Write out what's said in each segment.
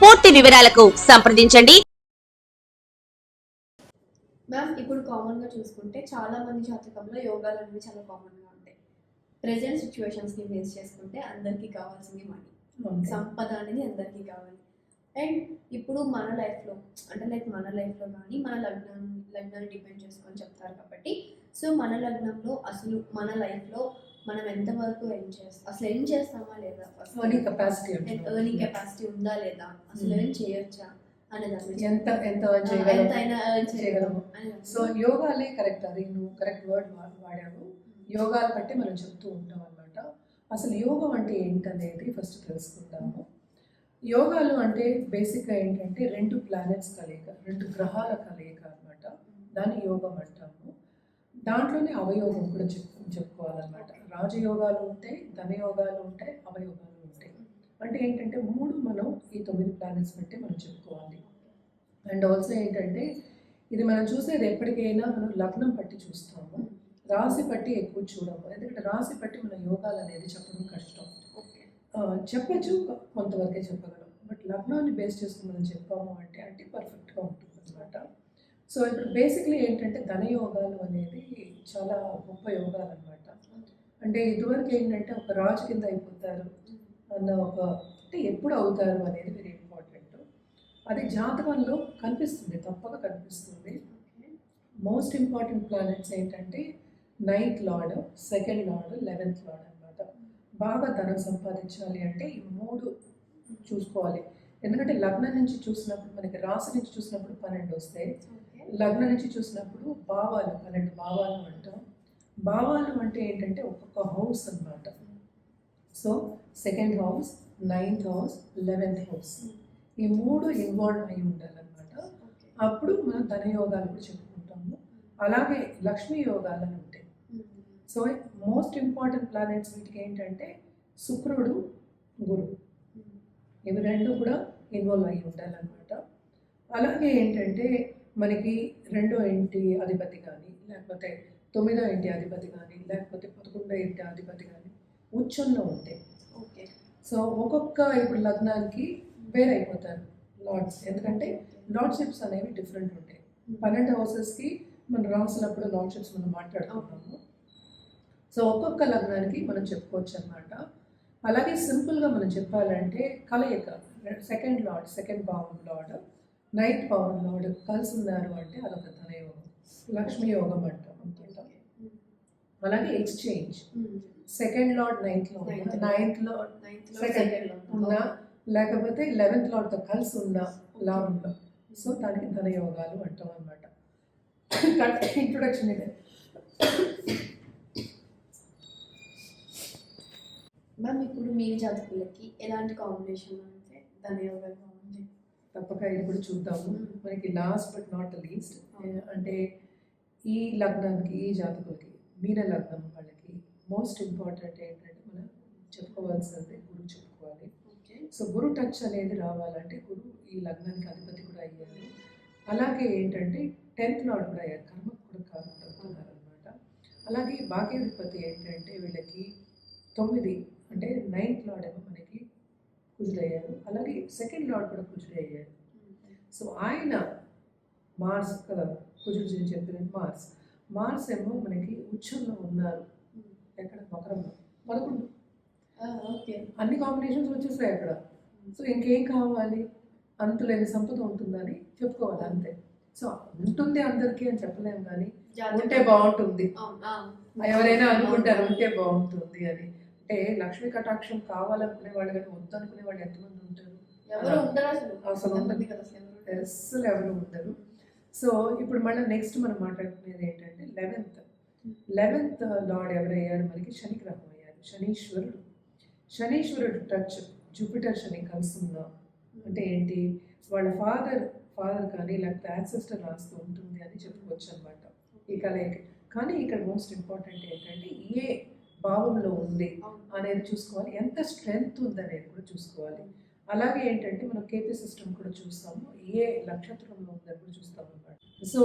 పూర్తి వివరాలకు సంప్రదించండి. మ్యామ్ ఇప్పుడు కామన్గా చూసుకుంటే చాలా మంది జాతకంలో యోగాలు అనేవి చాలా కామన్గా ఉంటాయి. ప్రజెంట్ సిచ్యువేషన్స్ని ఫేస్ చేసుకుంటే అందరికీ కావాల్సింది మనీ సంపద అనేది అందరికీ కావాలి. అండ్ ఇప్పుడు మన లైఫ్లో అంటే లైక్ మన లైఫ్లో కానీ మన లగ్నం లగ్నాన్ని డిపెండ్ చేసుకొని చెప్తారు కాబట్టి సో మన లగ్నంలో అసలు మన లైఫ్లో మనం ఎంతవరకు ఎర్న్ చేస్తాం అసలు ఎర్న్ చేస్తామా లేదా? ఎర్నింగ్ కెపాసిటీ ఎర్నింగ్ కెపాసిటీ ఉందా లేదా? అసలు ఎర్న్ చేయొచ్చా? దాని గురించి ఎంత ఎంత చేయగలము. సో యోగాలే కరెక్ట్ అది నువ్వు కరెక్ట్ వర్డ్ వాడావు. యోగాలు బట్టి మనం చెప్తూ ఉంటాం అనమాట అసలు యోగం అంటే ఏంటనేది ఫస్ట్ తెలుసుకుందాము. యోగాలు అంటే బేసిక్గా ఏంటంటే రెండు ప్లానెట్స్ కలయిక రెండు గ్రహాల కలయిక అనమాట దాన్ని యోగం అంటాము. దాంట్లోనే అవయోగం కూడా చెప్పు. చెప్పుకోవాలన్నమాట. రాజయోగాలు ఉంటాయి ధనయోగాలు ఉంటాయి అవయోగాలు ఉంటాయి అంటే ఏంటంటే మూడు మనం ఈ తొమ్మిది ప్లానెట్స్ బట్టి మనం చెప్పుకోవాలి. అండ్ ఆల్సో ఏంటంటే ఇది మనం చూసేది ఎప్పటికైనా మనం లగ్నం పట్టి చూస్తాము. రాశి పట్టి ఎక్కువ చూడము. ఎందుకంటే రాశి పట్టి మన యోగాలు అనేది చెప్పడం కష్టం. చెప్పచ్చు కొంతవరకే చెప్పగలం. బట్ లగ్నాన్ని బేస్ చేసుకుని మనం చెప్పాము అంటే అంటే పర్ఫెక్ట్గా ఉంటుంది అనమాట సో ఇప్పుడు బేసిక్లీ ఏంటంటే ధనయోగాలు అనేది చాలా గొప్ప యోగాలు అనమాట అంటే ఇదివరకు ఏంటంటే ఒక రాజు కింద అయిపోతారు అన్న ఒక అంటే ఎప్పుడు అవుతారు అనేది వెరీ ఇంపార్టెంట్ అది జాతకంలో కనిపిస్తుంది తప్పక కనిపిస్తుంది. మోస్ట్ ఇంపార్టెంట్ ప్లానెట్స్ ఏంటంటే ninth lord second lord eleventh lord అనమాట బాగా ధనం సంపాదించాలి అంటే ఈ మూడు చూసుకోవాలి. ఎందుకంటే లగ్నం నుంచి చూసినప్పుడు మనకి రాశి నుంచి చూసినప్పుడు పన్నెండు వస్తాయి. లగ్నం నుంచి చూసినప్పుడు భావాలు పన్నెండు భావాలు అంటాం. భావాలు అంటే ఏంటంటే ఒక్కొక్క హౌస్ అన్నమాట. So second house ninth house eleventh house ఈ మూడు ఇన్వాల్వ్ అయి ఉండాలన్నమాట. అప్పుడు మనం ధనయోగాలు కూడా చెప్పుకుంటాము. అలాగే లక్ష్మీ యోగాలు అని ఉంటాయి. సో మోస్ట్ ఇంపార్టెంట్ ప్లానెట్స్ వీటికి ఏంటంటే శుక్రుడు గురు. ఇవి రెండు కూడా ఇన్వాల్వ్ అయి ఉండాలన్నమాట. అలాగే ఏంటంటే మనకి రెండో ఇంటి అధిపతి కానీ లేకపోతే తొమ్మిదో ఇంటి అధిపతి కానీ లేకపోతే పదకొండో ఇంటి అధిపతి కానీ ఉచ్చంలో ఉంటాయి ఓకే. సో ఒక్కొక్క ఇప్పుడు లగ్నానికి వేరైపోతారు లార్డ్స్. ఎందుకంటే లార్డ్షిప్స్ అనేవి డిఫరెంట్ ఉంటాయి పన్నెండు హౌసెస్కి మనం రాసినప్పుడు లార్డ్షిప్స్ మనం మాట్లాడుకుంటాము. సో ఒక్కొక్క లగ్నానికి మనం చెప్పుకోవచ్చు అనమాట అలాగే సింపుల్గా మనం చెప్పాలంటే కలయిక సెకండ్ లార్డ్ సెకండ్ భావం లార్డ్. నైట్ పవర్ లార్డ్ కలిసి ఉన్నారు అంటే అదొక ధనయోగం లక్ష్మీ యోగం అంటాం అనుకుంటాం. అలాగే ఎక్స్చేంజ్ సెకండ్ లార్డ్ నైన్త్లో. నైన్త్లో Second. ఉన్నా లేకపోతే లెవెన్త్ లార్డ్తో కలిసి ఉన్న లాభంలో సో దానికి ధనయోగాలు అంటాం అనమాట ఇంట్రొడక్షన్ ఇదే. మ్యామ్ ఇప్పుడు మీ జాతకులకి ఎలాంటి కాంబినేషన్ అంటే ధనయోగాలు తప్పక ఇది కూడా చూద్దాము. మనకి లాస్ట్ బట్ నాట్ లీస్ట్. అంటే ఈ లగ్నానికి ఈ జాతకులకి మీన లగ్నం వాళ్ళకి మోస్ట్ ఇంపార్టెంట్ ఏంటంటే మనం చెప్పుకోవాల్సింది గురువు చెప్పుకోవాలి. ఓకే. సో గురు టచ్ అనేది రావాలంటే గురు ఈ లగ్నానికి అధిపతి కూడా అయ్యారు. అలాగే ఏంటంటే టెన్త్ లార్డ్ కూడా అయ్యారు. కర్మకు కూడా కారణం అవుతున్నారు అనమాట అలాగే భాగ్యాధిపతి ఏంటంటే వీళ్ళకి తొమ్మిది అంటే నైన్త్ లార్డ్ ఏమో మనకి కుజుడయ్యారు అలాగే సెకండ్ లార్డ్ కూడా కుజుడయ్యారు సో ఆయన మార్స్ కదా కుజుడు గురించి చెప్పినట్టు మార్స్ మార్స్ ఏమో మనకి ఉచ్చంలో ఉన్నారు. ఎక్కడ? మకరంలో పదకొండు. ఓకే. అన్ని కాంబినేషన్స్ వచ్చేసాయి అక్కడ. సో ఇంకేం కావాలి? అంతులేని సంపద ఉంటుందని చెప్పుకోవాలి అంతే. సో ఉంటుంది అందరికీ అని చెప్పలేము కానీ ఉంటే బాగుంటుంది. ఎవరైనా అనుకుంటారు ఉంటే బాగుంటుంది అని. అంటే లక్ష్మీ కటాక్షం కావాలనుకునే వాళ్ళు కానీ వద్దు అనుకునే వాళ్ళు ఎంతమంది ఉంటారు? ఎవరు ఉండరు అసలు. అసలు ఉండదు. కదా అసలు ఎవరు? ఉండరు. సో ఇప్పుడు మళ్ళీ నెక్స్ట్ మనం మాట్లాడుకునేది ఏంటంటే లెవెన్త్ లెవెన్త్ లార్డ్ ఎవరయ్యారు? మనకి శని గ్రహం అయ్యారు. శనీశ్వరుడు. శనీశ్వరుడు టచ్ జూపిటర్ శని కలుస్తున్న అంటే ఏంటి? వాళ్ళ ఫాదర్ ఫాదర్ కానీ లేకపోతే యాన్సెస్టర్ రాస్తూ ఉంటుంది అని చెప్పుకోవచ్చు అనమాట ఈ కలయిక. కానీ ఇక్కడ మోస్ట్ ఇంపార్టెంట్ ఏంటంటే ఏ భావంలో ఉంది అనేది చూసుకోవాలి. ఎంత స్ట్రెంగ్త్ ఉందనేది కూడా చూసుకోవాలి. అలాగే ఏంటంటే మనం కేపీ సిస్టమ్ కూడా చూస్తాము. ఏ నక్షత్రంలో ఉందని కూడా చూస్తాం అనమాట సో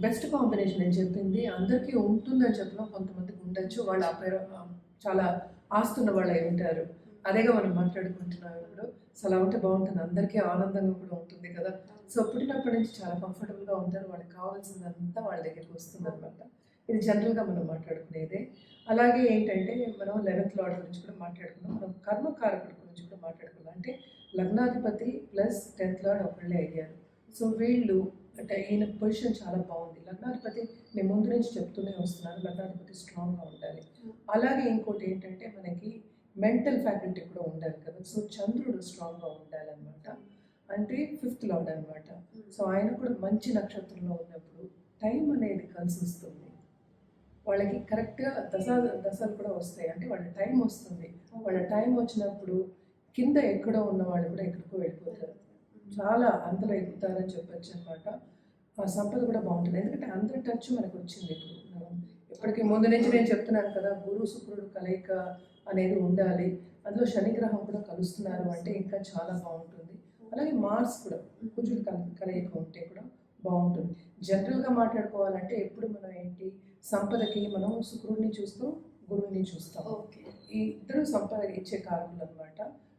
బెస్ట్ కాంబినేషన్ నేను చెప్పింది అందరికీ ఉంటుందని చెప్పడం కొంతమందికి ఉండొచ్చు. వాళ్ళు ఆ పేరు ఆ, చాలా ఆస్తున్న వాళ్ళు అయి ఉంటారు. అదేగా మనం మాట్లాడుకుంటున్నాం ఇప్పుడు. సో అలా ఉంటే బాగుంటుంది. అందరికీ ఆనందంగా కూడా ఉంటుంది కదా. సో పుట్టినప్పటి నుంచి చాలా కంఫర్టబుల్గా ఉంటారు. వాళ్ళకి కావాల్సిందంతా వాళ్ళ దగ్గరికి వస్తుంది అనమాట ఇది జనరల్గా మనం మాట్లాడుకునేదే. అలాగే ఏంటంటే మనం లెవెన్త్ లాడ్ గురించి కూడా మాట్లాడుకున్నాం. మనం కర్మకారకుడు గురించి కూడా మాట్లాడుకున్నాం. అంటే లగ్నాధిపతి ప్లస్ టెన్త్ లాడ్ ఒకళ్ళే అయ్యారు. సో వీళ్ళు అంటే ఈయన పొజిషన్ చాలా బాగుంది. లగ్నాధిపతి నేను ముందు నుంచి చెప్తూనే వస్తున్నాను. లగ్నాధిపతి స్ట్రాంగ్గా ఉండాలి. అలాగే ఇంకోటి ఏంటంటే మనకి మెంటల్ ఫ్యాకల్టీ కూడా ఉండాలి కదా. సో చంద్రుడు స్ట్రాంగ్గా ఉండాలన్నమాట. అంటే ఫిఫ్త్ లాడ్ అనమాట సో ఆయన కూడా మంచి నక్షత్రంలో ఉన్నప్పుడు టైం అనేది కలిసి వస్తుంది. వాళ్ళకి కరెక్ట్గా దశ దశలు కూడా వస్తాయి. అంటే వాళ్ళ టైం వస్తుంది. వాళ్ళ టైం వచ్చినప్పుడు కింద ఎక్కడో ఉన్న వాళ్ళు కూడా ఎక్కడికో వెళ్ళిపోతారు. చాలా అంతలో ఎగుతారని చెప్పొచ్చు అనమాట ఆ సంపద కూడా బాగుంటుంది. ఎందుకంటే అందరి టచ్ మనకు వచ్చింది ఇప్పుడు. మనం ఇప్పటికీ ముందు నుంచి నేను చెప్తున్నాను కదా గురు శుక్రుడు కలయిక అనేది ఉండాలి. అందులో శనిగ్రహం కూడా కలుస్తున్నారు అంటే ఇంకా చాలా బాగుంటుంది. అలాగే మార్స్ కూడా కుజుడు కల కలయిక ఉంటే కూడా బాగుంటుంది. జనరల్గా మాట్లాడుకోవాలంటే ఎప్పుడు మనం ఏంటి? సంపదకి మనం శుక్రుడిని చూస్తూ గురువుని చూస్తాం. ఓకే. ఈ ఇద్దరు సంపద ఇచ్చే కారకులు అనమాట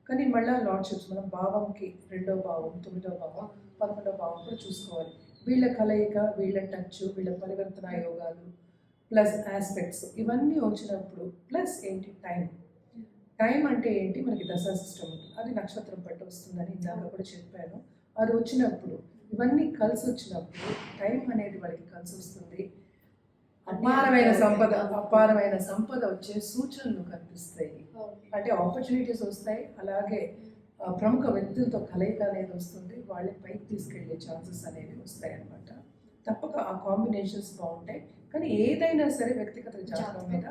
కానీ మళ్ళీ లార్డ్షిప్స్ మనం భావంకి రెండో భావం తొమ్మిదో భావం పదకొండో భావం కూడా చూసుకోవాలి. వీళ్ళ కలయిక వీళ్ళ టచ్ వీళ్ళ పరివర్తన యోగాలు ప్లస్ ఆస్పెక్ట్స్ ఇవన్నీ వచ్చినప్పుడు ప్లస్ ఏంటి? టైం టైం అంటే ఏంటి? మనకి దశా సిస్టమ్ ఉంటుంది. అది నక్షత్రం పట్టి వస్తుందని ఇందాక కూడా చెప్పాను. అది వచ్చినప్పుడు ఇవన్నీ కలిసి వచ్చినప్పుడు టైం అనేది వాళ్ళకి కలిసి వస్తుంది అపారమైన సంపద అపారమైన సంపద వచ్చే సూచనలు కనిపిస్తాయి. అంటే ఆపర్చునిటీస్ వస్తాయి. అలాగే ప్రముఖ వ్యక్తులతో కలయిక అనేది వస్తుంది. వాళ్ళని పైకి తీసుకెళ్ళే ఛాన్సెస్ అనేవి వస్తాయి అన్నమాట తప్పక ఆ కాంబినేషన్స్ బాగుంటాయి. కానీ ఏదైనా సరే వ్యక్తిగత జాతకం మీద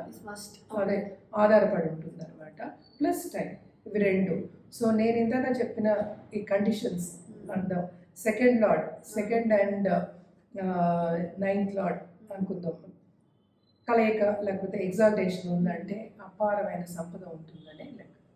అదే ఆధారపడి ఉంటుంది అనమాట ప్లస్ టైం ఇవి రెండు. సో నేను ఇందాక చెప్పిన ఈ conditions and second lord second and ninth lord అనుకుందాం. కలయిక లేకపోతే ఎగ్జాల్టేషన్ ఉందంటే అపారమైన సంపద ఉంటుందనే